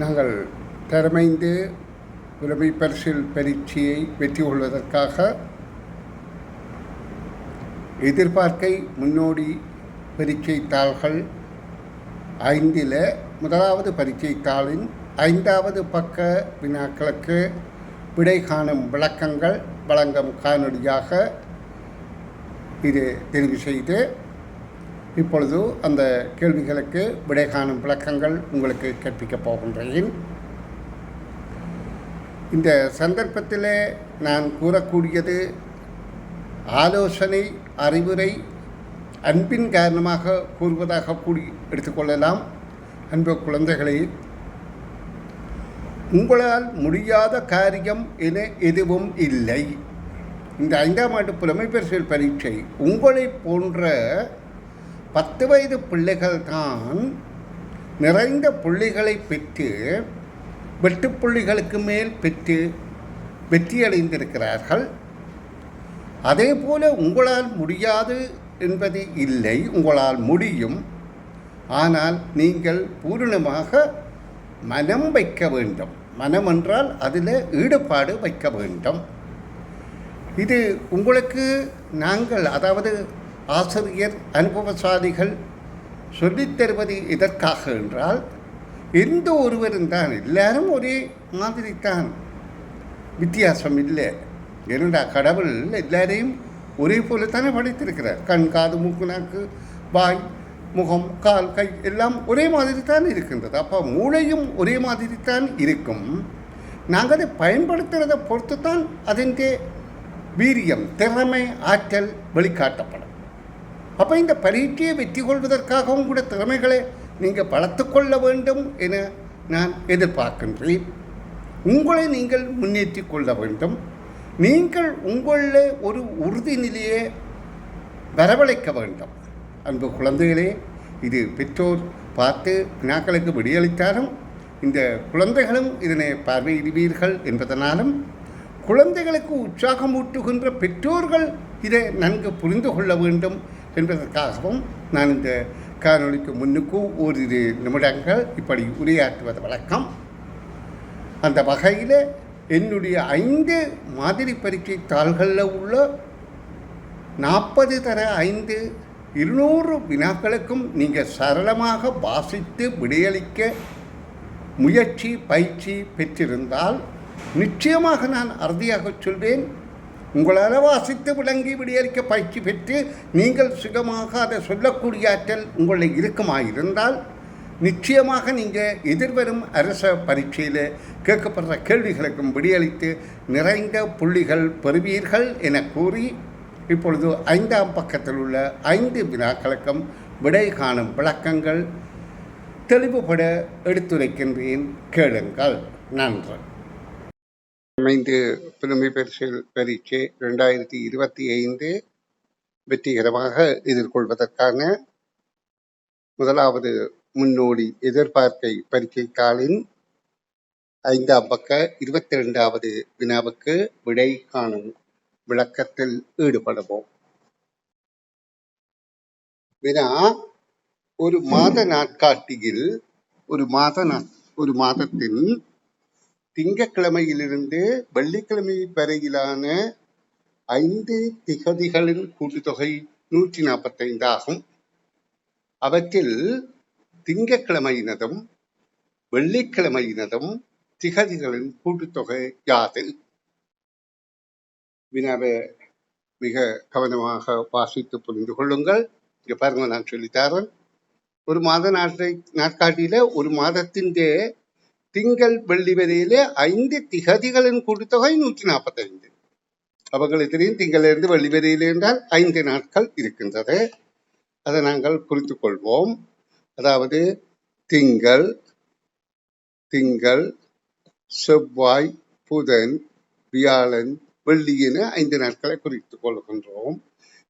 நாங்கள் திறமைந்து உரிமை பரிசில் பரீட்சையை வெற்றி கொள்வதற்காக எதிர்பார்க்கை முன்னோடி பரீட்சை தாள்கள் ஐந்தில் முதலாவது பரீட்சை தாளின் ஐந்தாவது பக்க வினாக்களுக்கு விடை காணும் விளக்கங்கள் வழங்கும் காணொலியாக இது தெரிவு செய்து இப்பொழுது அந்த கேள்விகளுக்கு விடை காணும் விளக்கங்கள் உங்களுக்கு கற்பிக்கப் போகின்றேன். இந்த சந்தர்ப்பத்தில் நான் கூறக்கூடியது ஆலோசனை அறிவுரை அன்பின் காரணமாக கூறுவதாக கூடி எடுத்துக்கொள்ளலாம் அன்பு குழந்தைகளே உங்களால் முடியாத காரியம் என எதுவும் இல்லை. இந்த ஐந்தாம் ஆண்டு புலமை பரிசில் பரீட்சை உங்களை போன்ற பத்து வயது பிள்ளைகள் தான் நிறைந்த புள்ளிகளை பெற்று வெட்டு புள்ளிகளுக்கு மேல் பெற்று வெற்றியடைந்திருக்கிறார்கள். அதே போல உங்களால் முடியாது என்பது இல்லை உங்களால் முடியும். ஆனால் நீங்கள் பூரணமாக மனம் வைக்க வேண்டும். மனம் என்றால் அதில் ஈடுபாடு வைக்க வேண்டும். இது உங்களுக்கு நாங்கள் அதாவது ஆசிரியர் அனுபவசாலிகள் சொல்லித்தருவது இதற்காக எதற்காக என்றால் எந்த ஒருவரும் தான் எல்லாரும் ஒரே மாதிரி தான் வித்தியாசம் இல்லை. என்னடா கடவுள் எல்லாரையும் ஒரே போல தானே படைத்திருக்கிறார். கண் காது மூக்கு நாக்கு வாய் முகம் கால் கை எல்லாம் ஒரே மாதிரி தான் இருக்கின்றது. அப்போ மூளையும் ஒரே மாதிரி தான் இருக்கும். நாங்கள் அதை பயன்படுத்துகிறத பொறுத்து தான் அதன் வீரியம் திறமை ஆற்றல் வெளிக்காட்டப்படும். அப்போ இந்த பரீட்சையை வெற்றி கொள்வதற்காகவும் கூட திறமைகளை நீங்கள் வளர்த்து கொள்ள வேண்டும் என நான் எதிர்பார்க்கின்றேன். உங்களை நீங்கள் முன்னேற்றி கொள்ள வேண்டும். நீங்கள் உங்களில் ஒரு உறுதி நிலையை வரவழைக்க வேண்டும். அன்பு குழந்தைகளே இது பெற்றோர் பார்த்து வினாக்களுக்கு விடியளித்தாலும் இந்த குழந்தைகளும் இதனை பார்வையிடுவீர்கள் என்பதனாலும் குழந்தைகளுக்கு உற்சாகமூட்டுகின்ற பெற்றோர்கள் இதை நன்கு புரிந்து கொள்ள வேண்டும் என்பதற்காகவும் நான் இந்த காணொலிக்கு முன்னுக்கு ஓரிரு நிமிடங்கள் இப்படி உரையாற்றுவது வழக்கம். அந்த வகையில் என்னுடைய ஐந்து மாதிரி பரீட்சை தாள்களில் உள்ள நாற்பது தர ஐந்து இருநூறு வினாக்களுக்கும் நீங்கள் சரளமாக வாசித்து விடையளிக்க முயற்சி பயிற்சி பெற்றிருந்தால் நிச்சயமாக நான் அறுதியாக சொல்வேன். உங்களால் வாசித்து விளங்கி விடையளிக்க பயிற்சி பெற்று நீங்கள் சுகமாக அதை சொல்லக்கூடிய ஆற்றல் உங்களை இருக்குமாயிருந்தால் நிச்சயமாக நீங்கள் எதிர்வரும் அரச பரீட்சையில் கேட்கப்படுற கேள்விகளுக்கும் விடியளித்து நிறைந்த புள்ளிகள் பெறுவீர்கள் என கூறி இப்பொழுது ஐந்தாம் பக்கத்தில் உள்ள ஐந்து வினாக்களுக்கும் விடை காணும் விளக்கங்கள் தெளிவுபட எடுத்துரைக்கின்றேன். கேளுங்கள். நன்றி. அமைந்து புதுமை பரிசில் பரீட்சை ரெண்டாயிரத்தி இருபத்தி ஐந்து வெற்றிகரமாக எதிர்கொள்வதற்கான முதலாவது முன்னோடி எதிர்பார்க்கை பரீட்சை தாளின் ஐந்தாம் பக்க இருபத்தி ரெண்டாவது வினாவுக்கு விடை காணும் விளக்கத்தில் ஈடுபடுவோம். வினா ஒரு மாத நாட்காட்டியில் ஒரு மாத நா- ஒரு மாதத்தின் திங்கட்கிழமையிலிருந்து வெள்ளிக்கிழமை வரையிலான ஐந்து திகதிகளின் கூட்டுத்தொகை நூற்றி நாற்பத்தைந்து ஆகும் அவற்றில் திங்கட்கிழமையினதும் வெள்ளிக்கிழமையினதும் திகதிகளின் கூட்டுத்தொகை யாது வினாவை மிக கவனமாக வாசித்து புரிந்து கொள்ளுங்கள். இங்க பாருங்க நான் சொல்லித்தாரன் ஒரு மாத நாட்டை நாட்காட்டியில ஒரு மாதத்தின் திங்கள் வெள்ளி வரையிலே ஐந்து திகதிகளின் கூட்டுத்தொகை நூற்றி நாற்பத்தைந்து. அவங்களுக்கு தெரியும் திங்களிலிருந்து வெள்ளி வரையிலே என்றால் ஐந்து நாட்கள் இருக்கின்றது. அதை நாங்கள் குறித்து கொள்வோம். அதாவது திங்கள் திங்கள் செவ்வாய் புதன் வியாழன் வெள்ளி என ஐந்து நாட்களை குறித்துக் கொள்கின்றோம்.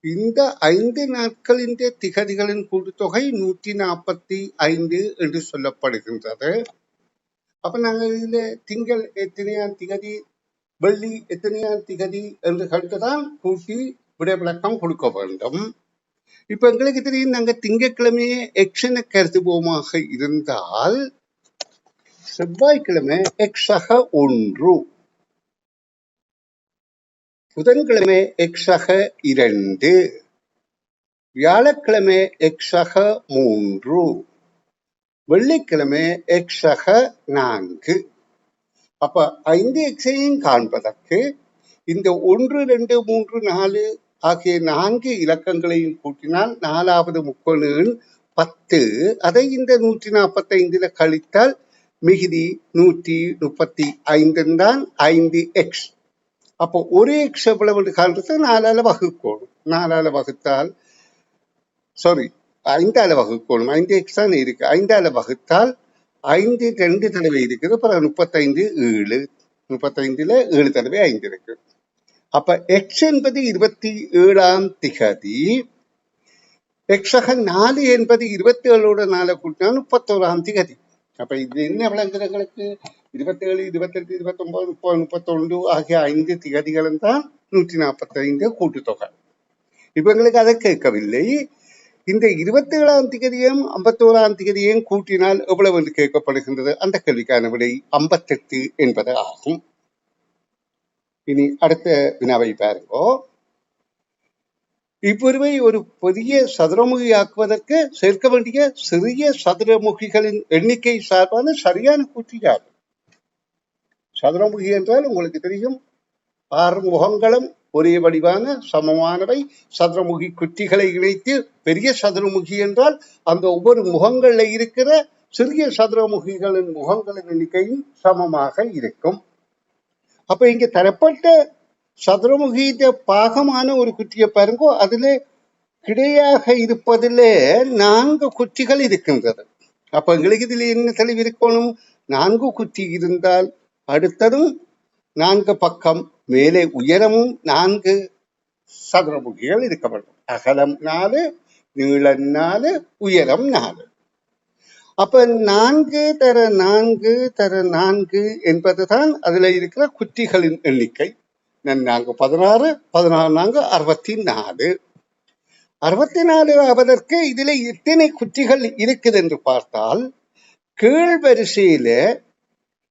இந்த ஐந்து நாட்களின் திகதிகளின் கூட்டுத்தொகை நூற்றி நாற்பத்தி ஐந்து என்று சொல்லப்படுகின்றது. அப்ப நாங்கள் இதுல திங்கள் எத்தனையாம் திகதி வெள்ளி எத்தனையாம் திகதி என்று கண்டுதான் கூட்டி விடை விளக்கம் கொடுக்க வேண்டும். இப்ப எங்களுக்கு தெரியும் நாங்க திங்கட்கிழமையே எக்ஷனை கருதுவோமாக இருந்தால் செவ்வாய்க்கிழமை எக்ஸக ஒன்று புதன்கிழமை எக்ஸக இரண்டு வியாழக்கிழமை எக்ஸக மூன்று. வெள்ளிக்கிழமை எக்ஸக நான்கு. அப்ப ஐந்து எக்ஸையும் காண்பதற்கு இந்த ஒன்று ரெண்டு மூன்று நாலு ஆகிய நான்கு இலக்கங்களையும் கூட்டினால் நாலாவது முக்கோணு பத்து. அதை இந்த நூற்றி நாற்பத்தைந்துல கழித்தால் மிகுதி நூற்றி முப்பத்தி ஐந்து தான் ஐந்து எக்ஸ். அப்போ ஒரு எக்ஸ் எவ்வளவு காண்றது நாலால வகுக்கணும். நாலால வகுத்தால் சாரி ஐந்தால வகுக்கணும். ஐந்து எக்ஸ் தான் இருக்கு. ஐந்தால வகுத்தால் ஐந்து ரெண்டு தடவை இருக்குது. அப்புறம் முப்பத்தைந்து ஏழு. முப்பத்தைந்துல ஏழு தடவை ஐந்து இருக்கு. அப்ப எக்ஸ் என்பது இருபத்தி ஏழாம் திகதி எக்ஸக நாலு என்பது இருபத்தி ஏழோட நாளை கூட்டினா முப்பத்தோராம் திகதி. அப்ப இது என்ன விளங்குறங்களுக்கு இருபத்தி ஏழு இருபத்தெட்டு இருபத்தி ஒன்பது முப்பது முப்பத்தொன்று ஆகிய ஐந்து திகதிகளும் தான் நூற்றி நாற்பத்தி ஐந்து கூட்டுத்தொகை இவங்களுக்கு அதை கேட்கவில்லை. இந்த இருபத்தி ஏழாம் திகதியும் ஐம்பத்தோராம் திகதியும் கூட்டினால் எவ்வளவு என்று கேட்கப்படுகின்றது? அந்த கேள்விக்கான விடை ஐம்பத்தெட்டு என்பது ஆகும். இனி அடுத்த வினாவை பாருங்கோ. இவ்வுருவை ஒரு பெரிய சதுரமுகியாக்குவதற்கு சேர்க்க வேண்டிய சிறிய சதுரமுகிகளின் எண்ணிக்கை சார்பான சரியான கூற்று யாது சதுரமுகி என்றால் உங்களுக்கு தெரியும். ஆறு முகங்களும் ஒரே வடிவான சமமானவை. சதுரமுகி குட்டிகளை இணைத்து பெரிய சதுரமுகி என்றால் அந்த ஒவ்வொரு முகங்கள்ல இருக்கிற சிறிய சதுரமுகிகளின் முகங்களின் எண்ணிக்கையும் சமமாக இருக்கும். அப்ப இங்க தரப்பட்ட சதுரமுகிய பாகமான ஒரு குட்டியை பாருங்க அதுல கிடையாக இருப்பதிலே நான்கு குட்டிகள் இருக்கின்றது. அப்ப எங்களுக்கு இதுல என்ன தெளிவு இருக்கணும்? நான்கு குட்டி இருந்தால் அடுத்ததும் நான்கு பக்கம் மேலே உயரமும் நான்கு சதுரமுகிகள் இருக்க வேண்டும் அகலம் நாலு நீளம் நாலு உயரம் நாலு. அப்ப நான்கு தர நான்கு தர நான்கு என்பதுதான் அதுல இருக்கிற குட்டிகளின் எண்ணிக்கை. நான்கு பதினாறு பதினாறு நான்கு அறுபத்தி நாலு அறுபத்தி நாலு ஆவதற்கு இதுல எத்தனை குட்டிகள் இருக்குது என்று பார்த்தால் கீழ் வரிசையில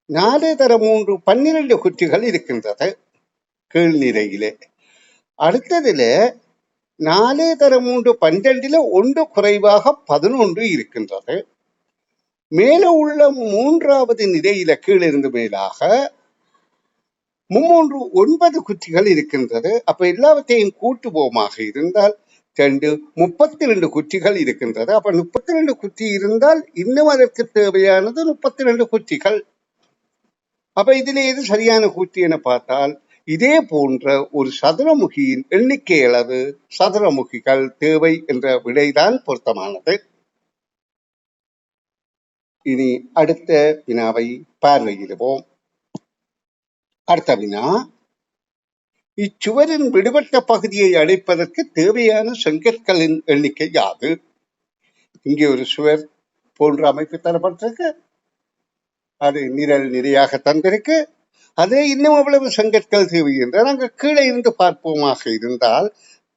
நாலு தர மூன்று பன்னிரண்டு குச்சிகள் இருக்கின்றது கீழ்நிலையிலே அடுத்ததுல நாலு தர மூன்று பன்னிரண்டுல ஒன்று குறைவாக பதினொன்று இருக்கின்றது. மேலே உள்ள மூன்றாவது நிலையில கீழிருந்து மேலாக மும்மூன்று ஒன்பது குச்சிகள் இருக்கின்றது. அப்ப எல்லாவற்றையும் கூட்டுவோமாக இருந்தால் ரெண்டு முப்பத்தி ரெண்டு குச்சிகள் இருக்கின்றது. அப்ப முப்பத்தி ரெண்டு குட்டி இருந்தால் இன்னும் அதற்கு தேவையானது முப்பத்தி ரெண்டு குச்சிகள் அப்ப இதுல எது சரியான கூட்டி என பார்த்தால் இதே போன்ற ஒரு சதுரமுகியின் எண்ணிக்கை அளவு சதுரமுகிகள் தேவை என்ற விடைதான் பொருத்தமானது. இனி அடுத்த வினாவை பார்வையிடுவோம். அடுத்த வினா இச்சுவரின் விடுபட்ட பகுதியை அடைப்பதற்கு தேவையான செங்கற்களின் எண்ணிக்கை யாது? இங்கே ஒரு சுவர் போன்ற அமைப்பு தரப்பட்டிருக்கு. அது நிரல் நிறையாக தந்திருக்கு. அதே இன்னும் அவ்வளவு செங்கற்கள் தேவை நாங்கள் கீழே இருந்து பார்ப்போமாக இருந்தால்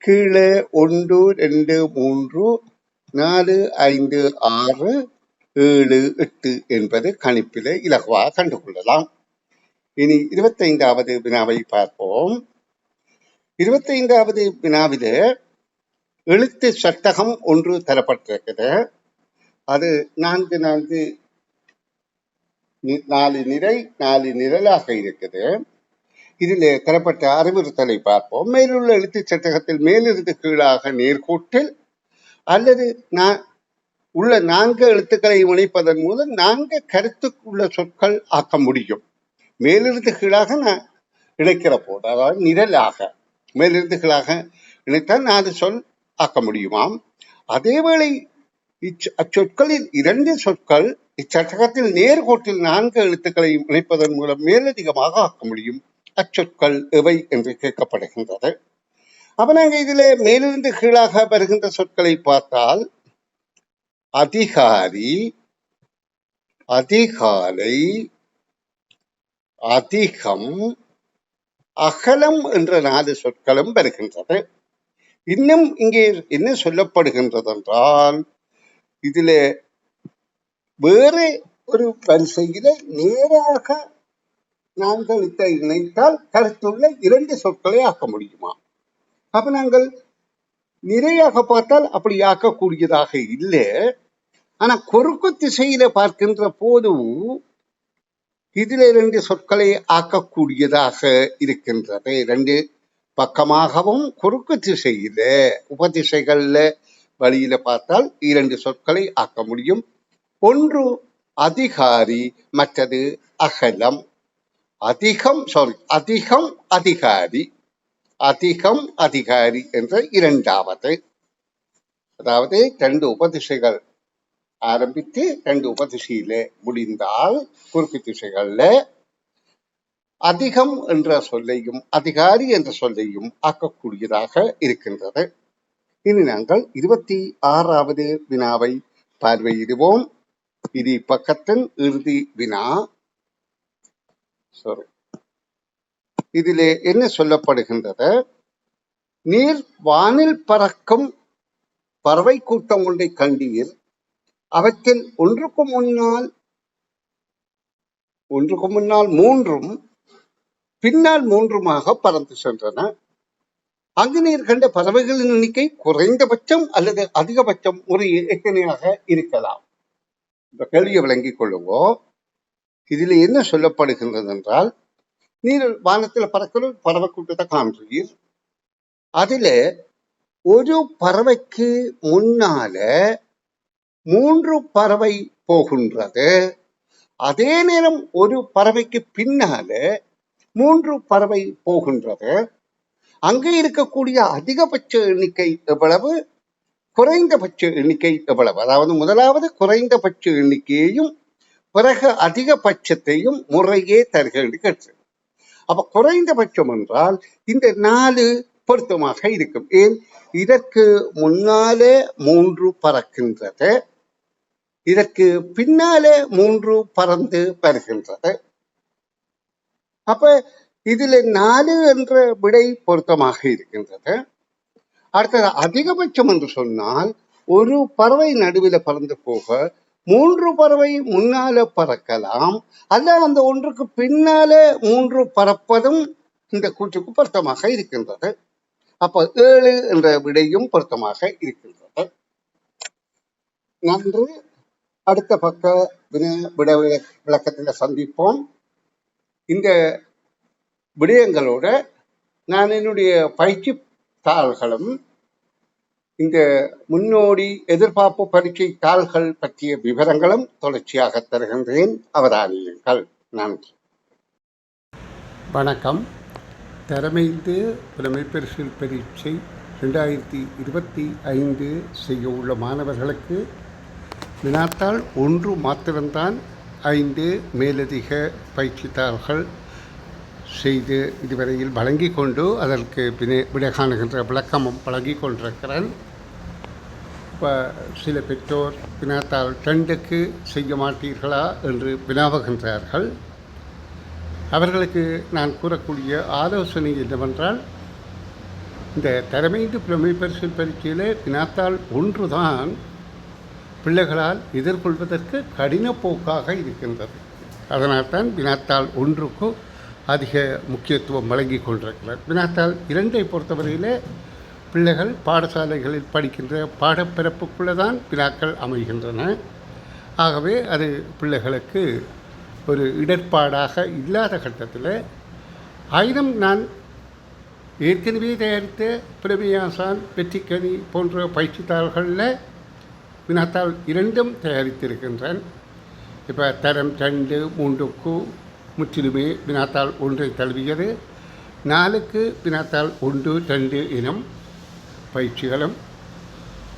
கீழே ஒன்று ரெண்டு மூன்று நாலு ஐந்து ஆறு ஏழு எட்டு என்பது கணிப்பிலே இலகுவாக கண்டுகொள்ளலாம் இனி இருபத்தைந்தாவது வினாவை பார்ப்போம். இருபத்தைந்தாவது வினாவில் எழுத்து சட்டகம் ஒன்று தரப்பட்டிருக்கிறது. அது நான்கு நான்கு நாலு நிறை நாலு நிரலாக இருக்குது. இதில் தரப்பட்ட அறிவுறுத்தலை பார்ப்போம். மேலுள்ள எழுத்து சட்டகத்தில் மேலிருந்து கீழாக நேர்கோட்டில் அல்லது நான் உள்ள நான்கு எழுத்துக்களை இணைப்பதன் மூலம் நான்கு கருத்துக்குள்ள சொற்கள் ஆக்க முடியும். மேலிருந்து கீழாக நான் இணைக்கிற போது அதாவது நிரலாக மேலிருந்து கீழாக இணைத்தால் நாலு சொல் ஆக்க முடியுமாம். அதேவேளை இச் அச்சொற்களில் இரண்டு சொற்கள் இச்சட்டகத்தில் நேர்கோட்டில் நான்கு எழுத்துக்களை இணைப்பதன் மூலம் மேலதிகமாக ஆக்க முடியும். அச்சொற்கள் எவை என்று கேட்கப்படுகின்றது. அப்ப நாங்க இதுல மேலிருந்து கீழாக வருகின்ற சொற்களை பார்த்தால் அதிகாரி அதிகாலை அதிகம் அகலம் என்ற நாலு சொற்களும் வருகின்றது. இன்னும் இங்கே என்ன சொல்லப்படுகின்றது என்றால் இதிலே வேறு ஒரு வரிசையில நேராக நாங்கள் இதை இணைத்தால் கருத்துள்ள இரண்டு சொற்களை ஆக்க முடியுமா? அப்ப நாங்கள் நிறையாக பார்த்தால் அப்படி ஆக்கக்கூடியதாக இல்லை. ஆனா குறுக்கு திசையில பார்க்கின்ற போதும் இதுல இரண்டு சொற்களை ஆக்கக்கூடியதாக இருக்கின்றது. இரண்டு பக்கமாகவும் குறுக்கு திசையில உபதிசைகள்ல வழியில பார்த்தால் இரண்டு சொற்களை ஆக்க முடியும். ஒன்று அதிகாரி மற்றது அகலம். அதிகம் சாரி அதிகம் அதிகாரி. அதிகம் அதிகாரி என்ற இரண்டாவது. அதாவது ரெண்டு உபதிசைகள் ஆரம்பித்து ரெண்டு உபதிசையில முடிந்தால் குறுக்கு திசைகள்ல அதிகம் என்ற சொல்லையும் அதிகாரி என்ற சொல்லையும் ஆக்கக்கூடியதாக இருக்கின்றது. இனி நாங்கள் இருபத்தி ஆறாவது வினாவை பார்வையிடுவோம். இது பக்கத்தின் இறுதி வினா. சாரி இதிலே என்ன சொல்லப்படுகின்றது? நீர் வானில் பறக்கும் பறவை கூட்டம் ஒன்றை கண்டீர். அவற்றில் ஒன்றுக்கு முன்னால் ஒன்றுக்கு முன்னால் மூன்றும் பின்னால் மூன்றுமாக பறந்து சென்றன. அங்கு நீர் கண்ட பறவைகளின் எண்ணிக்கை குறைந்தபட்சம் அல்லது அதிகபட்சம் ஒரு எத்தனையாக இருக்கலாம். இந்த கேள்வியை விளங்கிக் கொள்ளுங்கோ இதில் என்ன சொல்லப்படுகின்றது என்றால் நீங்கள் வானத்தில் பறக்கிற பறவை கூட்டத்தை காண்றீர் அதில் ஒரு பறவைக்கு முன்னால மூன்று பறவை போகின்றது. அதே நேரம் ஒரு பறவைக்கு பின்னால மூன்று பறவை போகின்றது. அங்கே இருக்கக்கூடிய அதிகபட்ச எண்ணிக்கை எவ்வளவு? குறைந்தபட்ச எண்ணிக்கை எவ்வளவு? அதாவது முதலாவது குறைந்தபட்ச எண்ணிக்கையையும் பிறகு அதிகபட்சத்தையும் முறையே தருக கேட்டு அப்ப குறைந்தபட்சம் என்றால் இந்த நாலு பொருத்தமாக இருக்கும். ஏன்? இதற்கு முன்னாலே மூன்று பறக்கின்றது. இதற்கு பின்னாலே மூன்று பறந்து வருகின்றது. அப்ப இதுல நாலு என்ற விடை பொருத்தமாக இருக்கின்றது. அடுத்தது அதிகபட்சம் என்று சொன்னால் ஒரு பறவை நடுவில் பறந்து போக மூன்று பறவை முன்னால பறக்கலாம். அல்ல அந்த ஒன்றுக்கு பின்னால மூன்று பறப்பதும் இந்த கூற்றுக்கு பொருத்தமாக இருக்கின்றது. அப்ப ஏழு என்ற விடையும் பொருத்தமாக இருக்கின்றது. நன்று. அடுத்த பக்க விட விளக்கத்தில் சந்திப்போம். இந்த விடயங்களோட நான் என்னுடைய பயிற்சி தாள்களும் இந்த முன்னோடி எதிர்பார்ப்பு பரீட்சை தாள்கள் பற்றிய விவரங்களும் தொடர்ச்சியாக தருகின்றேன். அவதானியுங்கள். நன்றி. வணக்கம். திறமைந்து புலமைப்பரிசில் பரீட்சை ரெண்டாயிரத்தி இருபத்தி ஐந்து செய்ய உள்ள மாணவர்களுக்கு வினாத்தாள் ஒன்று மாத்திரம்தான் ஐந்து மேலதிக பயிற்சித்தாள்கள் செய்து இதுவரையில் வழங்கி கொண்டு அதற்கு வினை விடை காணுகின்ற விளக்கமும் வழங்கி கொண்டிருக்கிறேன். இப்போ சில பெற்றோர் வினாத்தாள் ரெண்டுக்கு செய்ய மாட்டீர்களா? என்று வினாவுகின்றார்கள். அவர்களுக்கு நான் கூறக்கூடிய ஆலோசனை என்னவென்றால் இந்த திறமைந்து புலமை பரிசில் பரீட்சையில் வினாத்தால் ஒன்று தான் பிள்ளைகளால் எதிர்கொள்வதற்கு கடின போக்காக இருக்கின்றது. அதனால்தான் வினாத்தாள் ஒன்றுக்கு அதிக முக்கியத்துவம் வழங்கி கொண்டிருக்கிறார். வினாத்தால் இரண்டை பொறுத்தவரையிலே பிள்ளைகள் பாடசாலைகளில் படிக்கின்ற பாடப்பிறப்புக்குள்ளே தான் வினாக்கள் அமைகின்றன. ஆகவே அது பிள்ளைகளுக்கு ஒரு இடர்பாடாக இல்லாத கட்டத்தில் ஆயினும் நான் ஏற்கனவே தயாரித்த பிரமியாசான் வெற்றிக்கனி போன்ற பயிற்சித்தாள்களில் வினாத்தாள் இரண்டும் தயாரித்திருக்கின்றேன். இப்போ தரம் ரெண்டு மூன்றுக்கு முற்றிலுமே வினாத்தாள் ஒன்றை தழுவியது. நாலுக்கு வினாத்தாள் ஒன்று ரெண்டு இனம் பயிற்சிகளும்.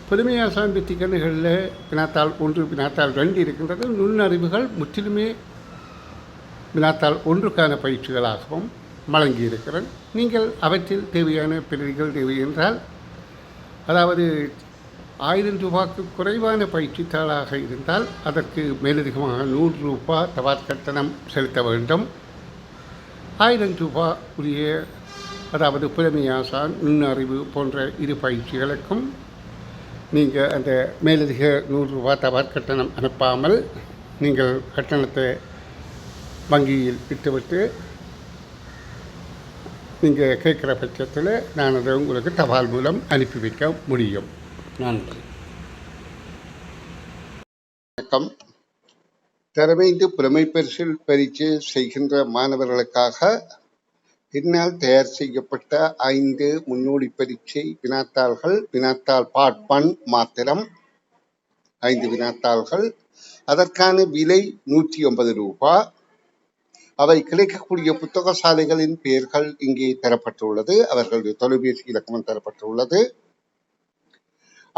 புதுமையாசான் வெற்றிக்கணிகளில் வினாத்தாள் ஒன்று வினாத்தாள் ரெண்டு இருக்கின்றது. நுண்ணறிவுகள் முற்றிலுமே வினாத்தாள் ஒன்றுக்கான பயிற்சிகளாகவும் வழங்கியிருக்கிறேன் நீங்கள் அவற்றில் தேவையான பிரிவுகள் தேவை என்றால் அதாவது ஆயிரம் ரூபாய்க்கு குறைவான பயிற்சித்தாளாக இருந்தால் அதற்கு மேலதிகமாக நூறு ரூபாய் தபால் கட்டணம் செலுத்த வேண்டும். ஆயிரம் ரூபாய் உரிய அதாவது புலமையாசான் நுண்ணறிவு போன்ற இரு பயிற்சிகளுக்கும் நீங்கள் அந்த மேலதிக நூறு ரூபாய் தபால் கட்டணம் அனுப்பாமல் நீங்கள் கட்டணத்தை வங்கியில் விட்டுவிட்டு நீங்கள் கேட்குற பட்சத்தில் நான் அதை உங்களுக்கு தபால் மூலம் அனுப்பி வைக்க முடியும். நன்றி வணக்கம். திறமைந்து புலமை பரிசில் பரீட்சை செய்கின்ற மாணவர்களுக்காக பின்னால் தயார் செய்யப்பட்ட ஐந்து முன்னோடி பரீட்சை வினாத்தாள்கள் வினாத்தாள் பார்ட் ஒன் மாத்திரம் ஐந்து வினாத்தாள்கள். அதற்கான விலை நூற்றி ஒன்பது ரூபாய் அவை கிடைக்கக்கூடிய புத்தக சாலைகளின் பெயர்கள் இங்கே தரப்பட்டுள்ளது. அவர்களுடைய தொலைபேசி இலக்கமும் தரப்பட்டுள்ளது.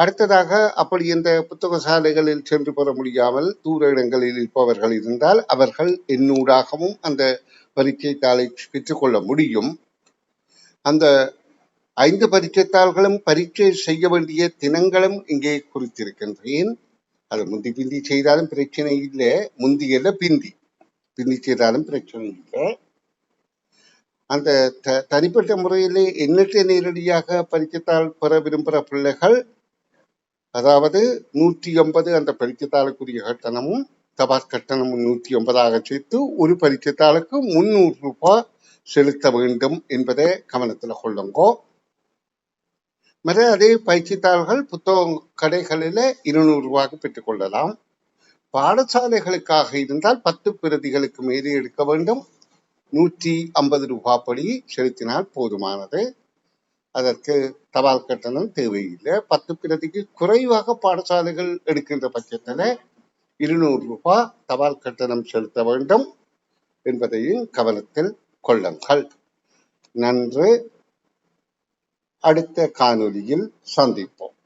அடுத்ததாக அப்படி இந்த புத்தக சாலைகளில் சென்று பெற முடியாமல் தூர இடங்களில் இருப்பவர்கள் இருந்தால் அவர்கள் என்னூடாகவும் அந்த பரீட்சை தாளை பெற்றுக்கொள்ள முடியும். அந்த ஐந்து பரீட்சைத்தாள்களும் பரீட்சை செய்ய வேண்டிய தினங்களும் இங்கே குறித்திருக்கின்றேன். அது முந்தி பிந்தி செய்தாலும் பிரச்சனை இல்லை. முந்தியல்ல பிந்தி. பிந்தி செய்தாலும் பிரச்சனை இல்லை. அந்த த தனிப்பட்ட முறையிலே எண்ணற்ற நேரடியாக பரீட்சைத்தாள் பெற விரும்புகிற பிள்ளைகள் அதாவது நூற்றி எண்பது அந்த பரீட்சைத்தாளுக்குரிய கட்டணமும் தபால் கட்டணமும் நூற்றி எண்பதாக சேர்த்து ஒரு பரீட்சைத்தாளுக்கு முந்நூறு ரூபாய் செலுத்த வேண்டும் என்பதை கவனத்தில் கொள்ளுங்கோ. மற்ற அதே பயிற்சித்தாள்கள் புத்தக கடைகளில் இருநூறு ரூபாய்க்கு பெற்றுக்கொள்ளலாம் பாடசாலைகளுக்காக இருந்தால் பத்து பிரதிகளுக்கு மேலே எடுக்க வேண்டும். நூற்றி ஐம்பது ரூபாய் படி செலுத்தினால் போதுமானது. அதற்கு தபால் கட்டணம் தேவையில்லை. பத்து பிரதிக்கு குறைவாக பாடசாலைகள் எடுக்கின்ற பட்சத்தில் இருநூறு ரூபாய் தபால் கட்டணம் செலுத்த வேண்டும் என்பதையும் கவனத்தில் கொள்ளுங்கள். நன்று. அடுத்த காணொலியில் சந்திப்போம்.